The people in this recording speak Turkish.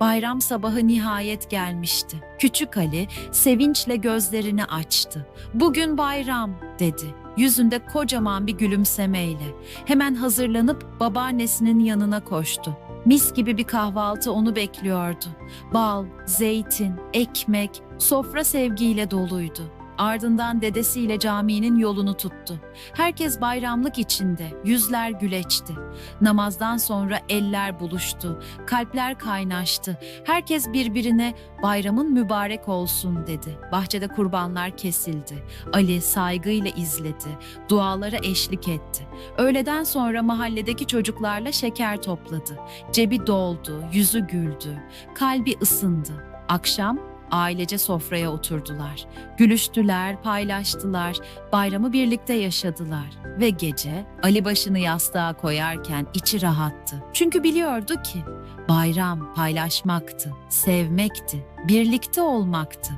Bayram sabahı nihayet gelmişti. Küçük Ali sevinçle gözlerini açtı. Bugün bayram dedi. Yüzünde kocaman bir gülümsemeyle. Hemen hazırlanıp babaannesinin yanına koştu. Mis gibi bir kahvaltı onu bekliyordu. Bal, zeytin, ekmek, sofra sevgiyle doluydu. Ardından dedesiyle caminin yolunu tuttu. Herkes bayramlık içinde, yüzler güleçti. Namazdan sonra eller buluştu, kalpler kaynaştı. Herkes birbirine bayramın mübarek olsun dedi. Bahçede kurbanlar kesildi. Ali saygıyla izledi, dualara eşlik etti. Öğleden sonra mahalledeki çocuklarla şeker topladı. Cebi doldu, yüzü güldü, kalbi ısındı. Akşam ailece sofraya oturdular. Gülüştüler, paylaştılar, bayramı birlikte yaşadılar. Ve gece Ali başını yastığa koyarken içi rahattı. Çünkü biliyordu ki bayram paylaşmaktı, sevmekti, birlikte olmaktı.